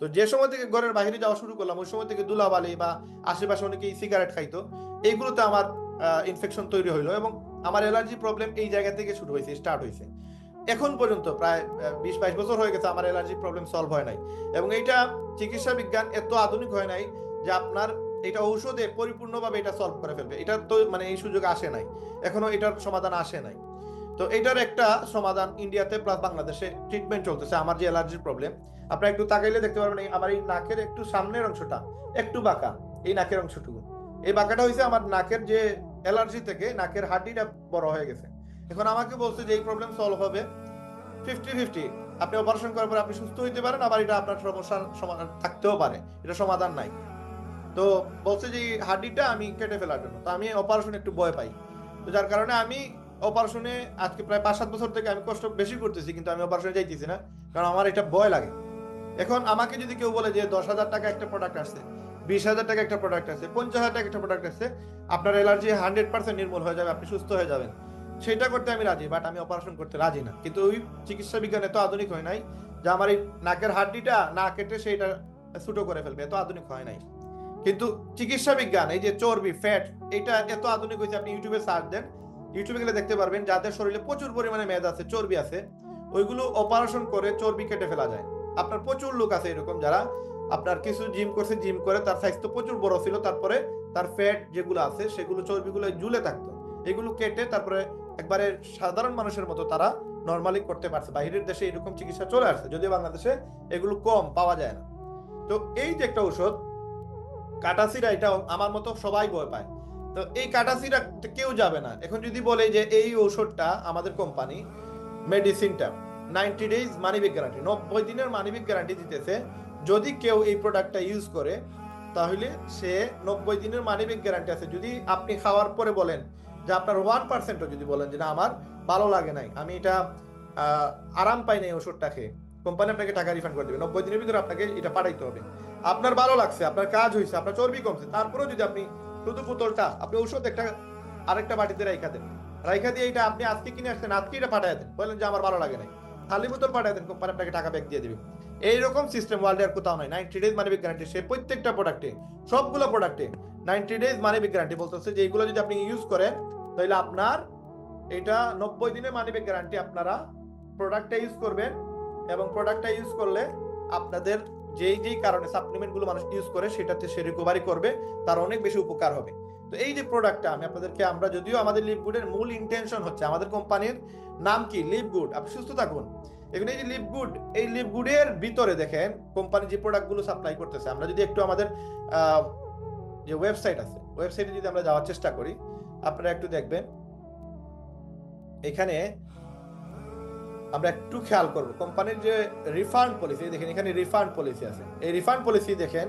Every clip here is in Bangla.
তো যে সময় থেকে ঘরের বাইরে যাওয়া শুরু করলাম, ওই সময় থেকে দুলাবালি বা আশেপাশে অনেকেই সিগারেট খাইতো। এইগুলোতে আমার ইনফেকশন তৈরি হইল এবং আমার অ্যালার্জি প্রবলেম এই জায়গা থেকে শুরু হয়েছে স্টার্ট হয়েছে। এখন পর্যন্ত প্রায় বিশ বাইশ বছর হয়ে গেছে আমার অ্যালার্জি প্রবলেম সলভ হয় নাই। এবং এইটা চিকিৎসা বিজ্ঞান এত আধুনিক হয় নাই যে আপনার এটা ঔষধে পরিপূর্ণভাবে এটা সলভ করে ফেলবে। এটা তো মানে এই সুযোগ আসে নাই। এখনও এটার সমাধান আসে নাই। তো এটার একটা সমাধান ইন্ডিয়াতে প্লাস বাংলাদেশে ট্রিটমেন্ট চলতেছে, আমার যে অ্যালার্জির প্রবলেম আপনারা একটু তাকাইলে দেখতে পারবেন আমার এই নাকের একটু সামনের অংশটা, একটু বাঁকা, এই নাকের অংশটুকু। এই বাঁকাটা হয়েছে আমার নাকের যে অ্যালার্জি থেকে নাকের হাড্ডিটা বড় হয়ে গেছে। এখন আমাকে বলছে যে এই প্রবলেম সলভ হবে। ফিফটি ফিফটি আপনি অপারেশন করার পর আপনি সুস্থ হইতে পারেন, আবার এটা আপনার সমস্যার সমাধান থাকতেও পারে, এটা সমাধান নাই। তো বলছে যে হাড্ডিটা আমি কেটে ফেলার জন্য, তো আমি অপারেশন একটু ভয় পাই। তো যার কারণে আমি অপারেশনে আজকে প্রায় পাঁচ সাত বছর থেকে আমি কষ্ট বেশি করতেছি, কিন্তু আমি অপারেশনে যাইতেছি না, কারণ আমার এটা ভয় লাগে। এখন আমাকে যদি কেউ বলে যে দশ হাজার টাকা একটা প্রোডাক্ট আসছে, বিশ হাজার টাকা একটা প্রোডাক্ট আছে পঞ্চাশ হাজার টাকা একটা প্রোডাক্ট আছে আপনার অ্যালার্জি হান্ড্রেড পার্সেন্ট নির্মূল হয়ে যাবে, আপনি সুস্থ হয়ে যাবেন। সেটা করতে আমি রাজি বাট আমি অপারেশন করতে রাজি না। কিন্তু ওই চিকিৎসা বিজ্ঞান এত আধুনিক হয় নাই যে আমার এই নাকের হাড্ডিটা না কেটে সেইটা ছুটো করে ফেলবে, এত আধুনিক হয় নাই। কিন্তু চিকিৎসা বিজ্ঞান, এই যে চর্বি ফ্যাট এটা এত আধুনিক হয়েছে, আপনি ইউটিউবে সার্চ দেন ইউটিউবে গেলে দেখতে পারবেন, যাদের শরীরে প্রচুর পরিমাণে মেদ আছে, চর্বি আছে, ওইগুলো অপারেশন করে চর্বি কেটে ফেলা যায়। আপনার প্রচুর লোক আছে এরকম যারা আপনার কিছু জিম করছে জিম করে তার তো প্রচুর বড় ছিল, তারপরে তার ফ্যাট যেগুলো আছে, সেগুলো চর্বিগুলো ঝুলে থাকতো। এগুলো কেটে তারপরে একবারে সাধারণ মানুষের মতো তারা নর্মালি করতে পারছে। বাইরের দেশে এরকম চিকিৎসা চলে আসছে, যদিও বাংলাদেশে এগুলো কম, পাওয়া যায় না। তো এই যে একটা ঔষধ, কাটাসিরা এটা আমার মতো সবাই ভয় পায়। তো এই কাটাসিরা কেউ যাবে না। এখন যদি বলে যে এই ঔষধটা আমাদের কোম্পানি মেডিসিনটা নাইনটি ডেজ মানিবিক গ্যারান্টি নব্বই দিনের মানিবিক গ্যারান্টি দিতেছে, যদি কেউ এই প্রোডাক্টটা ইউজ করে, তাহলে সে নব্বই দিনের মানিবিক গ্যারান্টি আছে। যদি আপনি খাওয়ার পরে বলেন যে আপনার ওয়ান পার্সেন্টও যদি বলেন যে না, আমার ভালো লাগে নাই, আমি এটা আরাম পাই নাই ওষুধটা খেয়ে, কোম্পানি আপনাকে টাকা রিফান্ড করে দেবে। নব্বই দিনের ভিতরে আপনাকে এটা পাঠাইতে হবে। আপনার ভালো লাগছে, আপনার কাজ হয়েছে আপনার চর্বি কমছে, তারপরেও যদি আপনি শুধু বোতলটা আপনি ঔষধ একটা, আরেকটা বাটিতে রাইখা দেন। রাইখা দিয়ে এটা আপনি আজকে কিনে আসছেন, আজকে এটা পাঠাই দেন। বলেন যে আমার ভালো লাগে নাই। খালি বোতল পাঠাই দেন, কোম্পানি আপনাকে টাকা ব্যাক দিয়ে দেবে। এইরকম সিস্টেম ওয়ার্ল্ডে আর কোথাও নাই। Ninety days money back guarantee সে প্রত্যেকটা প্রোডাক্টে সবগুলো প্রোডাক্টে নাইনটি ডেজ মানিবিক গ্যারান্টি বলতেছে যে এইগুলো যদি আপনি ইউজ করেন, তাহলে আপনার এটা নব্বই দিনের মানিবিক গ্যারান্টি আপনারা প্রোডাক্টটা ইউজ করবেন এবং প্রোডাক্টটা ইউজ করলে আপনাদের যেই যেই কারণে সাপ্লিমেন্টগুলো মানুষ ইউজ করে, সেটাতে সে রিকভারি করবে, তার অনেক বেশি উপকার হবে। তো এই যে প্রোডাক্টটা আমি আপনাদেরকে, আমরা যদিও আমাদের লিভ গুডের মূল ইন্টেনশন হচ্ছে, আমাদের কোম্পানির নাম কি? লিভ গুড আপনি সুস্থ থাকুন। এখানে এই যে লিভ গুড এই লিভ গুডের ভিতরে দেখেন কোম্পানি যে প্রোডাক্টগুলো সাপ্লাই করতেছে, আমরা যদি একটু আমাদের যে ওয়েবসাইট আছে ওয়েবসাইটে যদি আমরা যাওয়ার চেষ্টা করি, আপনারা একটু দেখবেন, এখানে আমরা একটু খেয়াল করব। কোম্পানির যে রিফান্ড পলিসি দেখেন এখানে রিফান্ড পলিসি আছে। এই রিফান্ড পলিসি দেখেন,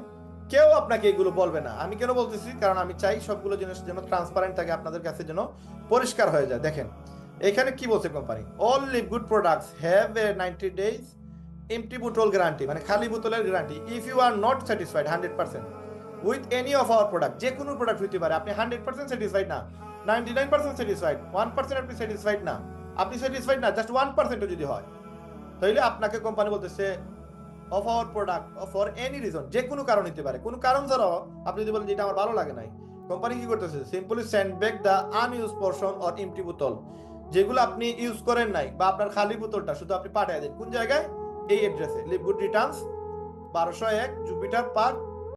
কেউ আপনাকে এগুলো বলবে না। আমি কেন বলতেছি? কারণ আমি চাই সবগুলো জিনিস যেন ট্রান্সপারেন্ট থাকে, আপনাদের কাছে যেন পরিষ্কার হয়ে যায়। দেখেন, এখানে কি বলছে company? All live good products have a ninety days empty বোতল গ্যারান্টি মানে খালি বোতলের guarantee if you are not satisfied hundred percent with any of our product যে কোনো প্রোডাক্ট হইতে পারে, আপনি হান্ড্রেড পার্সেন্ট স্যাটিসফাইড না। Ninety nine percent satisfied one percent আপনি স্যাটিসফাইড না। আপনি স্যাটিসফাইড না? জাস্ট ওয়ান পার্সেন্টও যদি হয়, তাহলে আপনাকে কোম্পানি বলতেছে of our product of for any reason যে কোনো কারণ হতে পারে। কোনো কারণ ছাড়াও আপনি যদি বলেন যে এটা আমার ভালো লাগে নাই কোম্পানি কি করতেছে? Simply send back the unused portion or empty বোতল যেগুলো আপনি ইউজ করেন নাই বা আপনার খালি বোতলটা শুধু আপনি পাঠিয়ে দেন। কোন জায়গায়? এই অ্যাড্রেসে লিভ গুড রিটার্নস বারোশো এক জুপিটার পার্ক